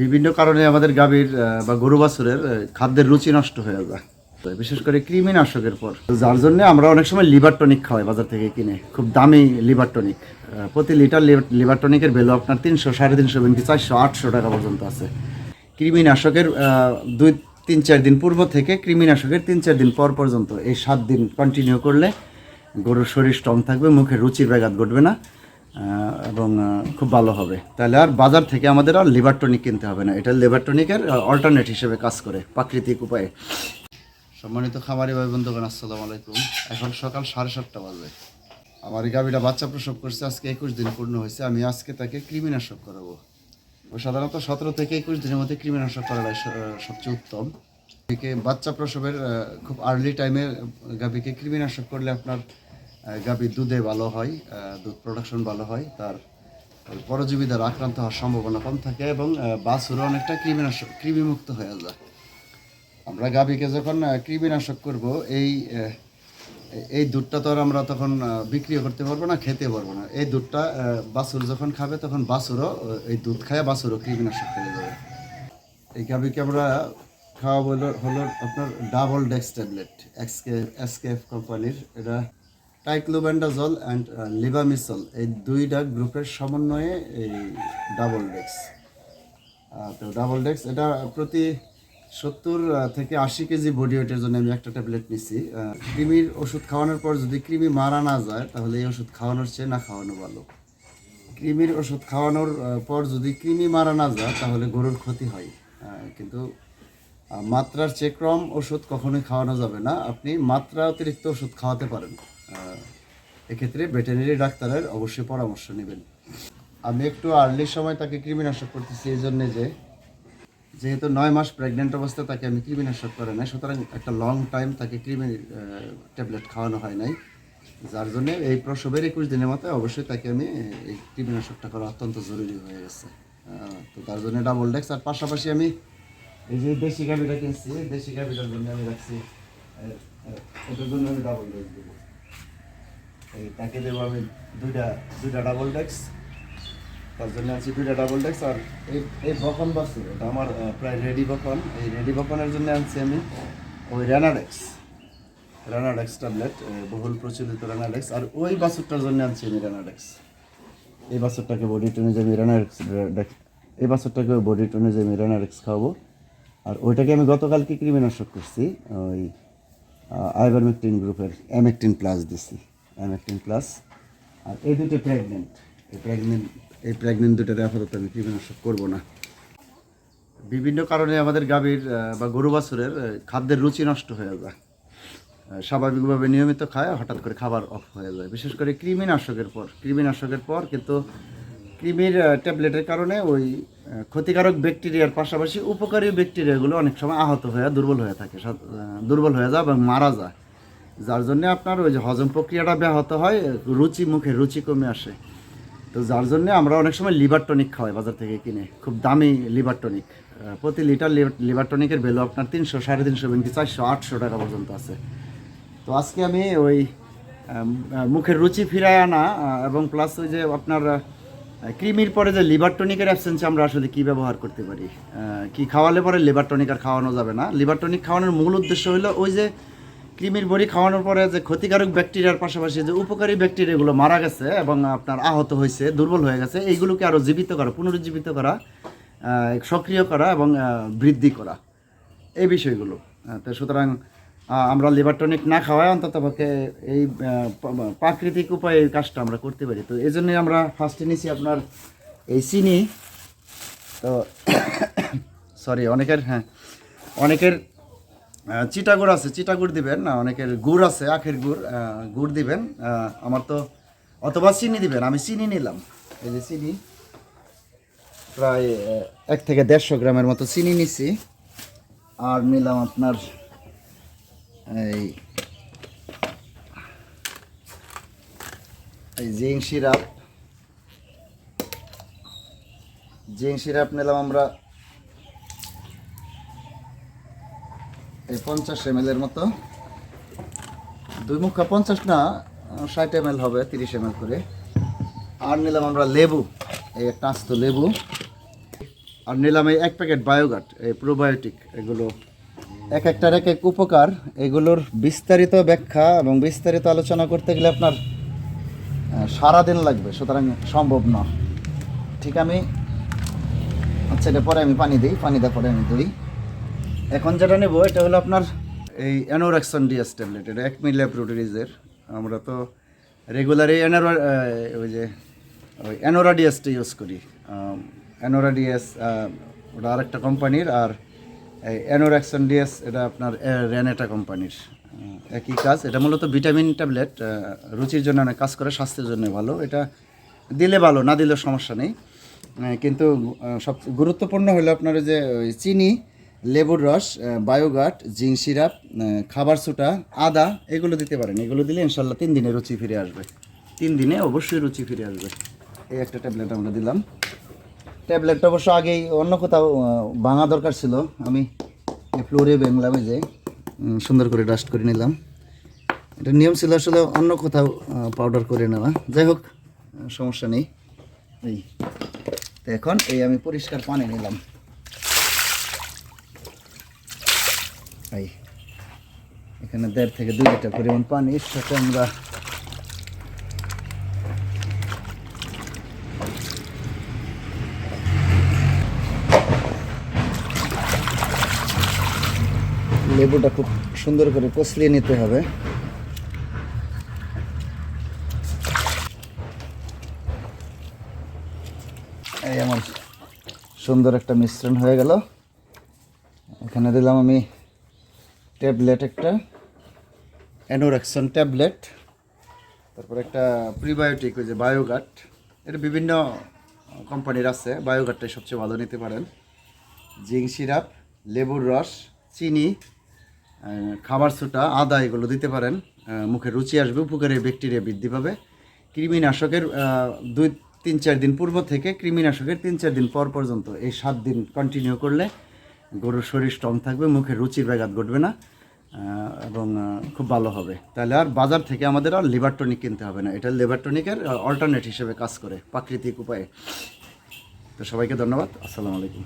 বিভিন্ন কারণে আমাদের গাভীর বা গরু বাছুরের খাদ্যের রুচি নষ্ট হয়ে যায়। বিশেষ করে কৃমিনাশকের পর। যার জন্য আমরা অনেক সময় লিভার টনিক খাওয়াই বাজার থেকে কিনে। খুব দামি লিভার টনিক। প্রতি লিটার লিভার টনিকের ভ্যালু আপনার তিনশো, সাড়ে তিনশো এমনকি চারশো, আটশো টাকা পর্যন্ত আছে। কৃমিনাশকের দুই, তিন, চার দিন পূর্ব থেকে কৃমিনাশকের তিন, চার দিন পর পর্যন্ত এই সাত দিন কন্টিনিউ করলে গরুর শরীর স্ট্রং থাকবে, মুখে রুচির ব্যাঘাত ঘটবে না। এবং খুব ভালো হবে। তাহলে আর বাজার থেকে আমাদের আর লিভার টনিক কিনতে হবে না। এটা লিভার টনিকের অল্টারনেট হিসেবে কাজ করে প্রাকৃতিক উপায়ে। সম্মানিত খামারি ভাই বন্ধুগণ আসসালামু আলাইকুম। এখন সকাল সাড়ে সাতটা বাজে আমার এই গাভীটা বাচ্চা প্রসব করছে, আজকে একুশ দিন পূর্ণ হয়েছে। আমি আজকে তাকে কৃমিনাশক করাবো। সাধারণত সতেরো থেকে একুশ দিনের মধ্যে কৃমিনাশক স- সবচেয়ে উত্তম। বাচ্চা প্রসবের খুব আর্লি টাইমে গাভীকে কৃমিনাশক করলে আপনার গাভীর দুধে ভালো হয় দুধ প্রোডাকশন ভালো হয়, তার পরজীবী দ্বারা আক্রান্ত হওয়ার সম্ভাবনা কম থাকে এবং বাছুরও অনেকটা কৃমিনাশক, কৃমিমুক্ত হয়ে যায়। আমরা গাভীকে যখন কৃমিনাশক করব, এই এই দুধটা তো আর আমরা তখন বিক্রিও করতে পারব না খেতে পারব না। এই দুধটা বাছুর যখন খাবে, তখন বাছুরও এই দুধ খায় বাছুরও কৃমিনাশক খেয়ে যাবে। এই গাভীকে আমরা খাওয়া হলো আপনার ডাবল ডেক্স ট্যাবলেট এক্সকে এসকেএফ কোম্পানির এটা টাইক্লোব্যান্ডাজল অ্যান্ড লিভামিসল এই দুইটা গ্রুপের সমন্বয়ে এই ডাবল ডেক্স তো ডাবল ডেক্স এটা প্রতি সত্তর থেকে আশি কেজি বডি ওয়েটের জন্য আমি একটা ট্যাবলেট নিছি। কৃমির ওষুধ খাওয়ানোর পর যদি কৃমি মারা না যায়, তাহলে এই ওষুধ খাওয়ানোর চেয়ে না খাওয়ানো ভালো। কৃমির ওষুধ খাওয়ানোর পর যদি কৃমি মারা না যায়, তাহলে গরুর ক্ষতি হয়। কিন্তু মাত্রার চেয়ে কম ওষুধ কখনোই খাওয়ানো যাবে না। আপনি মাত্রা অতিরিক্ত ওষুধ খাওয়াতে পারেন। এক্ষেত্রে ভেটেরিনারি ডাক্তারের অবশ্যই পরামর্শ নেবেন। আমি একটু আর্লি সময় তাকে কৃমিনাশক করতেছি, এই জন্যে যে যেহেতু নয় মাস প্রেগনেন্ট অবস্থায় তাকে আমি কৃমিনাশক করে নাই। সুতরাং একটা লং টাইম তাকে কৃমি ট্যাবলেট খাওয়ানো হয় নাই। যার জন্য এই প্রসবের একুশ দিনের মতো অবশ্যই তাকে আমি এই কৃমিনাশকটা করা অত্যন্ত জরুরি হয়ে গেছে। তো তার জন্য ডাবল ডেক্স আর পাশাপাশি আমি এই যে দেশি গাভিটা কিনছি, দেশি গাভিটার জন্য আমি রাখছি এটার জন্য আমি ডাবল ডেক্স দেবো। এই তাকে দেবো আমি দুইটা দুইটা ডাবল ডেক্স তার জন্য আনছি দুইটা ডাবল ডেক্স আর এই এই বকন বাসু, এটা আমার প্রায় রেডি বকন। এই রেডি বকনের জন্য আনছি আমি ওই রেনাডেক্স রেনাডেক্স ট্যাবলেট বহুল প্রচলিত রেনাডেক্স আর ওই বাছুরটার জন্য আনছি আমি রেনাডেক্স এই বাছুরটাকে বডি টনে যে আমি রেনাডেক্স এই বাছুরটাকে বডি টনে যে আমি রেনাডেক্স খাওয়াবো। আর ওইটাকে আমি গতকালকে কৃমিনাশক করছি, ওই আইভারমেকটিন গ্রুপের অ্যামেকটিন প্লাস দিছি। অ্যামেকটিন প্লাস আর এই দুটো প্রেগনেন্ট এই প্রেগনেন্ট এই প্রেগনেন্ট দুটোর আপাতত আমি কৃমিনাশক করব না। বিভিন্ন কারণে আমাদের গাভীর বা গরু বাছুরের খাদ্যের রুচি নষ্ট হয়ে যায়। স্বাভাবিকভাবে নিয়মিত খায়, হঠাৎ করে খাবার অফ হয়ে যায়। বিশেষ করে কৃমিনাশকের পর। কৃমিনাশকের পর কিন্তু কৃমির ট্যাবলেটের কারণে ওই ক্ষতিকারক ব্যাকটেরিয়ার পাশাপাশি উপকারী ব্যাকটেরিয়াগুলো অনেক সময় আহত হয়ে দুর্বল হয়ে থাকে দুর্বল হয়ে যায় এবং মারা যায়। যার জন্য আপনার ওই যে হজম প্রক্রিয়াটা ব্যাহত হয়, রুচি মুখে রুচি কমে আসে। তো যার জন্য আমরা অনেক সময় লিভার টনিক খাওয়াই বাজার থেকে কিনে। খুব দামি লিভার টনিক। প্রতি লিটার লিভার টনিকের ভ্যালু আপনার তিনশো, সাড়ে তিনশো এমনকি চারশো, আটশো টাকা পর্যন্ত আছে। তো আজকে আমি ওই মুখের রুচি ফিরায় আনা এবং প্লাস ওই যে আপনার কৃমির পরে যে লিভার টনিকের অ্যাবসেন্সে আমরা আসলে কি ব্যবহার করতে পারি? কি খাওয়ালে পরে লিভার টনিক আর খাওয়ানো যাবে না। লিভার টনিক খাওয়ানোর মূল উদ্দেশ্য হলো ওই যে কৃমির বড়ি খাওয়ানোর পরে যে ক্ষতিকারক ব্যাকটেরিয়ার পাশাপাশি যে উপকারী ব্যাকটেরিয়াগুলো মারা গেছে এবং আপনার আহত হয়েছে, দুর্বল হয়ে গেছে, এইগুলোকে আরও জীবিত করা, পুনরুজ্জীবিত করা সক্রিয় করা এবং বৃদ্ধি করা। এই বিষয়গুলো। তো সুতরাং আমরা লিভার টনিক না খাওয়ায় অন্তত পক্ষে এই প্রাকৃতিক উপায়ে এই কাজটা আমরা করতে পারি। তো এই জন্যই আমরা ফার্স্টে নিছি আপনার এই চিনি। তো সরি অনেকের হ্যাঁ অনেকের আহ, চিটা গুড় আছে চিটা গুড় দিবেন অনেকের গুড় আছে আখের গুড় গুড় দিবেন আমার তো অথবা চিনি দিবেন আমি চিনি নিলাম। এই যে চিনি প্রায় এক থেকে দেড়শো গ্রামের মতো চিনি নিছি। আর নিলাম আপনার এই এই জিং সিরাপ জিং সিরাপ নিলাম আমরা এই পঞ্চাশ এম এর মতো। দুই মুখা পঞ্চাশ না, ষাট এম হবে, তিরিশ এম করে। আর নিলাম আমরা লেবু, এই একটা আস্ত লেবু। আর নিলাম এই এক প্যাকেট বায়োগাট, এই প্রোবায়োটিক, এগুলো। এক একটার এক এক উপকার, এগুলোর বিস্তারিত ব্যাখ্যা এবং বিস্তারিত আলোচনা করতে গেলে আপনার সারাদিন লাগবে, সুতরাং সম্ভব না ঠিক আমি আচ্ছা এটা পরে আমি পানি দিই পানি দেওয়ার পরে আমি দিই এখন যেটা নেব, এটা হলো আপনার এই অ্যানোরাক্সন ডিএস ট্যাবলেট। এটা এক মিলিয়া প্রোটিরিজের আমরা তো রেগুলারই অ্যানোরা ওই যে, ওই অ্যানোরা ডিএসটা ইউজ করি। অ্যানোরা ডিএস ওটা আরেকটা কোম্পানির, আর এই অ্যানোরাক্সন ডিএস, এটা আপনার রেনেটা কোম্পানির। একই কাজ। এটা মূলত ভিটামিন ট্যাবলেট রুচির জন্য অনেক কাজ করে, স্বাস্থ্যের জন্য ভালো। এটা দিলে ভালো, না দিলে সমস্যা নেই। কিন্তু সব গুরুত্বপূর্ণ হলো আপনার যে চিনি লেবুর রস বায়োগাট জিং সিরাপ খাবার সুটা আদা, এগুলো দিতে পারেন। এগুলো দিলে ইনশাল্লাহ তিন দিনে রুচি ফিরে আসবে। তিন দিনে অবশ্যই রুচি ফিরে আসবে। এই একটা ট্যাবলেট আমরা দিলাম। ট্যাবলেটটা অবশ্য আগেই অন্য কোথাও ভাঙা দরকার ছিল। আমি ফ্লোরে এই যে সুন্দর করে ডাস্ট করে নিলাম। এটা নিয়ম ছিল আসলে অন্য কোথাও পাউডার করে নেওয়া। যাই হোক সমস্যা নেই। এই এখন এই আমি পরিষ্কার পানি নিলাম। এই এখানে দেড় থেকে দুই লিটার পরিমাণ পানি, এর সাথে আমরা লেবুটা খুব সুন্দর করে কষলিয়ে নিতে হবে। এই আমার সুন্দর একটা মিশ্রণ হয়ে গেল। এখানে দিলাম আমি ট্যাবলেট একটা। অ্যানোরাকশন ট্যাবলেট। তারপর একটা প্রিবায়োটিক, ওই যে বায়োগাট। এটা বিভিন্ন কোম্পানির আছে, বায়োগাটটাই সবচেয়ে ভালো নিতে পারেন। জিং সিরাপ, লেবুর রস, চিনি খাবার সোটা আদা, এগুলো দিতে পারেন। মুখে রুচি আসবে, উপকারী ব্যাকটেরিয়া বৃদ্ধি পাবে। কৃমিনাশকের দুই, তিন, চার দিন পূর্ব থেকে কৃমিনাশকের তিন, চার দিন পর পর্যন্ত এই সাত দিন কন্টিনিউ করলে গরুর শরীর স্ট্রং থাকবে, মুখে রুচির ব্যাঘাত ঘটবে না এবং খুব ভালো হবে। তাহলে আর বাজার থেকে আমাদের আর লিভার টনিক কিনতে হবে না, এটা লিভার টনিকের অল্টারনেট হিসেবে কাজ করে, প্রাকৃতিক উপায়ে। তো সবাইকে ধন্যবাদ, আসসালামু আলাইকুম।